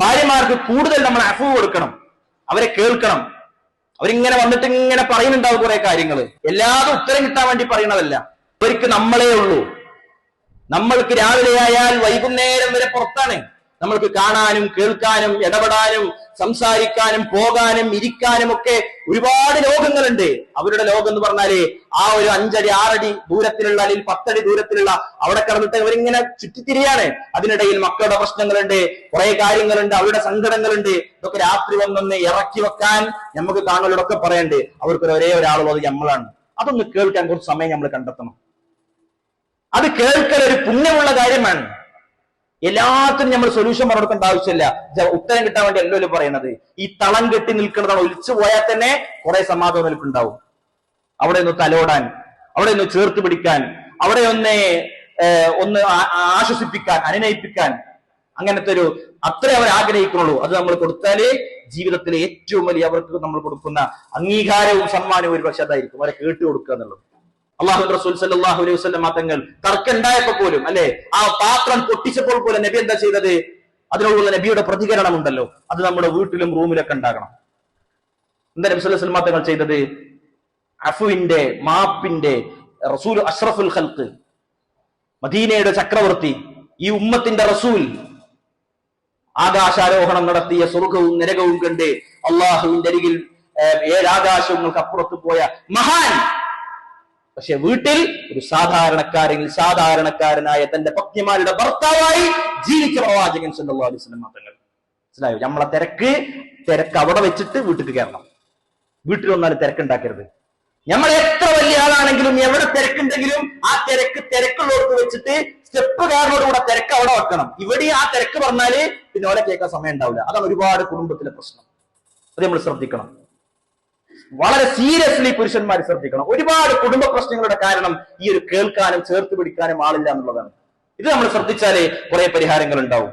ഭാര്യമാർക്ക് കൂടുതൽ നമ്മൾ അഫു കൊടുക്കണം. അവരെ കേൾക്കണം. അവരിങ്ങനെ വന്നിട്ട് ഇങ്ങനെ പറയുന്നുണ്ടാവും കുറെ കാര്യങ്ങൾ എല്ലാതും ഉത്തരം കിട്ടാൻ വേണ്ടി പറയണതല്ല. അവർക്ക് നമ്മളേ ഉള്ളൂ. നമ്മൾക്ക് രാവിലെ ആയാൽ വൈകുന്നേരം വരെ പുറത്താണ്. നമ്മൾക്ക് കാണാനും കേൾക്കാനും ഇടപെടാനും സംസാരിക്കാനും പോകാനും ഇരിക്കാനും ഒക്കെ ഒരുപാട് ലോകങ്ങളുണ്ട്. അവരുടെ ലോകം എന്ന് പറഞ്ഞാൽ ആ ഒരു അഞ്ചടി ആറടി ദൂരത്തിലുള്ള അല്ലെങ്കിൽ പത്തടി ദൂരത്തിലുള്ള അവിടെ കിടന്നിട്ട് അവരിങ്ങനെ ചുറ്റിത്തിരിയാണ്. അതിനിടയിൽ മക്കളുടെ പ്രശ്നങ്ങളുണ്ട് കുറെ കാര്യങ്ങളുണ്ട് അവരുടെ സങ്കടങ്ങളുണ്ട്. ഇതൊക്കെ രാത്രി വന്നൊന്ന് ഇറക്കി വെക്കാൻ നമുക്ക് താങ്കളോടൊക്കെ പറയണ്ട്. അവർക്ക് ഒരേ ഒരാളുള്ളത് നമ്മളാണ്. അതൊന്ന് കേൾക്കാൻ കുറച്ച് സമയം നമ്മൾ കണ്ടെത്തണം. അത് കേൾക്കൽ ഒരു പുണ്യമുള്ള കാര്യമാണ്. എല്ലാത്തിനും നമ്മൾ സൊല്യൂഷൻ പറഞ്ഞു കൊടുക്കേണ്ട ആവശ്യമില്ല ഉത്തരം കിട്ടാൻ വേണ്ടി അല്ലല്ലോ പറയുന്നത്. ഈ തളം കെട്ടി നിൽക്കുന്നതാണ് ഒലിച്ചു പോയാൽ തന്നെ കുറെ സമാധാനം നിൽക്കുന്നുണ്ടാവും അവിടെ ഒന്ന് തലോടാൻ അവിടെ ഒന്ന് ചേർത്ത് പിടിക്കാൻ അവിടെ ഒന്ന് ഒന്ന് ആശ്വസിപ്പിക്കാൻ അനുനയിപ്പിക്കാൻ. അങ്ങനത്തെ ഒരു അത്രേ അവർ ആഗ്രഹിക്കുന്നുള്ളൂ. അത് നമ്മൾ കൊടുത്താലേ ജീവിതത്തിലെ ഏറ്റവും വലിയ അവർക്ക് നമ്മൾ കൊടുക്കുന്ന അംഗീകാരവും സമ്മാനവും ഒരു പക്ഷെ അതായിരിക്കും. അവരെ കേട്ടു കൊടുക്കുക എന്നുള്ളത്. അള്ളാഹു റസൂൽ സല്ലല്ലാഹു അലൈഹി വസല്ലം തങ്ങൾ തർക്കുണ്ടായപ്പോ പോലും അല്ലെ? ആ പാത്രം പൊട്ടിച്ചപ്പോൾ പോലും നബി എന്താ ചെയ്തത്? അതിനോടുള്ള നബിയുടെ പ്രതികരണം ഉണ്ടല്ലോ അത് നമ്മുടെ വീട്ടിലും റൂമിലൊക്കെ ഉണ്ടാകണം. എന്താ നബി അലൈഹി തങ്ങൾ ചെയ്തത്? അഫുവിന്റെ മാപ്പിന്റെ റസൂൽ അഷ്റഫുൽ ഖൽക്ക് മദീനയുടെ ചക്രവർത്തി ഈ ഉമ്മത്തിന്റെ റസൂൽ ആകാശാരോഹണം നടത്തിയ സ്വർഗവും നരകവും കണ്ട് അള്ളാഹുവിന്റെ അരികിൽ ഏഴാകാശങ്ങൾക്ക് അപ്പുറത്ത് പോയ മഹാൻ പക്ഷെ വീട്ടിൽ ഒരു സാധാരണക്കാരൻ സാധാരണക്കാരനായ തന്റെ പത്നിമാരുടെ ഭർത്താവായി ജീവിച്ച പ്രവാചകൻ സല്ലല്ലാഹു അലൈഹി വസല്ലം മനസ്സിലായോ? നമ്മളെ തിരക്ക് തിരക്ക് അവിടെ വെച്ചിട്ട് വീട്ടിൽ കയറണം. വീട്ടിൽ വന്നാൽ തിരക്കുണ്ടാക്കരുത്. നമ്മൾ എത്ര വലിയ ആളാണെങ്കിലും എവിടെ തിരക്കുണ്ടെങ്കിലും ആ തിരക്ക് തിരക്കുള്ളവർക്ക് വെച്ചിട്ട് സ്റ്റെപ്പ് കാരനോട് കൂടെ തിരക്ക് അവിടെ വെക്കണം. ഇവിടെ ആ തിരക്ക് പറഞ്ഞാൽ പിന്നെ ഓലെ കേൾക്കാൻ സമയം ഉണ്ടാവില്ല. അതാണ് ഒരുപാട് കുടുംബത്തിലെ പ്രശ്നം. അത് നമ്മൾ ശ്രദ്ധിക്കണം. വളരെ സീരിയസ്ലി പുരുഷന്മാർ ശ്രദ്ധിക്കണം. ഒരുപാട് കുടുംബ പ്രശ്നങ്ങളുടെ കാരണം ഈ ഒരു കേൾക്കാനും ചേർത്ത് പിടിക്കാനും ആളില്ല എന്നുള്ളതാണ്. ഇത് നമ്മൾ ശ്രദ്ധിച്ചാലേ കുറെ പരിഹാരങ്ങൾ ഉണ്ടാവും.